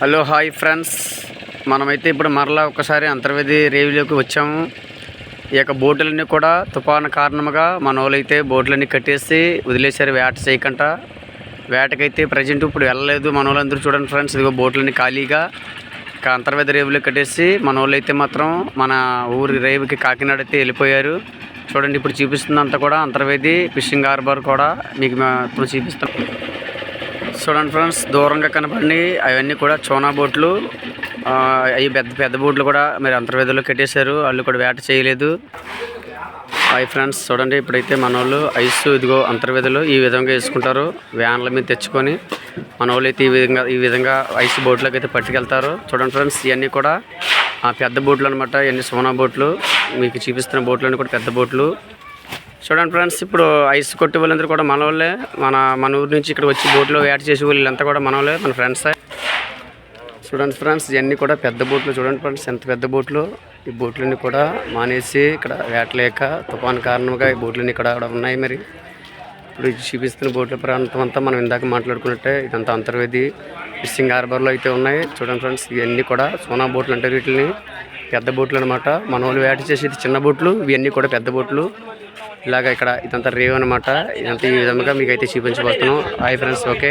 Hello hi friends. మనమైతే ఇప్పుడు మరలా ఒకసారి అంతర్వేది రేవులోకి వచ్చాము. ఈ యొక్క బోట్లన్నీ కూడా తుఫాను కారణముగా మన వాళ్ళైతే బోట్లన్నీ కట్టేసి వదిలేశారు వేట చేయకుండా వేటకైతే ప్రజెంట్ ఇప్పుడు వెళ్ళలేదు మన వాళ్ళందరూ చూడండి ఫ్రెండ్స్. ఇదిగో బోట్లన్నీ ఖాళీగా. అంతర్వేది రేవులో కట్టేసి మన వాళ్ళైతే మాత్రం మన ఊరి రేవుకి కాకినాడ అయితే వెళ్ళిపోయారు. చూడండి ఇప్పుడు చూపిస్తుందంతా కూడా అంతర్వేది ఫిషింగ్ హార్బర్ కూడా మీకు ఇప్పుడు చూపిస్తాం. చూడండి ఫ్రెండ్స్ దూరంగా కనపడి అవన్నీ కూడా చోనా బోట్లు. అవి పెద్ద పెద్ద బోట్లు కూడా మీరు అంతర్వేదిలో కట్టేశారు. వాళ్ళు కూడా వేట చేయలేదు. అవి ఫ్రెండ్స్ చూడండి ఇప్పుడైతే మన వాళ్ళు ఐస్ ఇదిగో అంతర్వేదిలో ఈ విధంగా వేసుకుంటారు. వ్యాన్ల మీద తెచ్చుకొని మన వాళ్ళు అయితే ఈ విధంగా ఈ విధంగా ఐస్ బోట్లోకి అయితే పట్టుకెళ్తారు. చూడండి ఫ్రెండ్స్ ఇవన్నీ కూడా ఆ పెద్ద బోట్లు అనమాట ఇవన్నీ సోనా బోట్లు. మీకు చూపిస్తున్న బోట్లన్నీ కూడా పెద్ద బోట్లు. చూడండి ఫ్రెండ్స్ ఇప్పుడు ఐస్ కొట్టి వాళ్ళందరూ కూడా మన వాళ్ళే. మన మన ఊరి నుంచి ఇక్కడ వచ్చి బోట్లో వేట చేసే వాళ్ళంతా కూడా మన వాళ్ళే మన ఫ్రెండ్సే చూడండి ఫ్రెండ్స్ ఇవన్నీ కూడా పెద్ద బోట్లు చూడండి ఫ్రెండ్స్ ఎంత పెద్ద బోట్లు. ఈ బోట్లన్నీ కూడా మానేసి ఇక్కడ వేట లేక తుఫాన్ కారణంగా ఈ బోట్లన్నీ ఇక్కడ ఉన్నాయి మరి. ఇప్పుడు చూపిస్తున్న బోట్ల ప్రాంతం అంతా మనం ఇందాక మాట్లాడుకున్నట్టే ఇదంతా అంతర్వేది. ఫిషింగ్ హార్బర్లో అయితే ఉన్నాయి. చూడండి ఫ్రెండ్స్ ఇవన్నీ కూడా సోనా బోట్లు అంటారు వీటిని పెద్ద బోట్లు అనమాట మన వాళ్ళు వేట చేసేది చిన్న బోట్లు ఇవన్నీ కూడా పెద్ద బోట్లు. ఇలాగ ఇక్కడ ఇదంతా రేవ్ అనమాట ఇదంతా ఈ విధంగా మీకు అయితే చూపించబోతున్నాం. Hi friends okay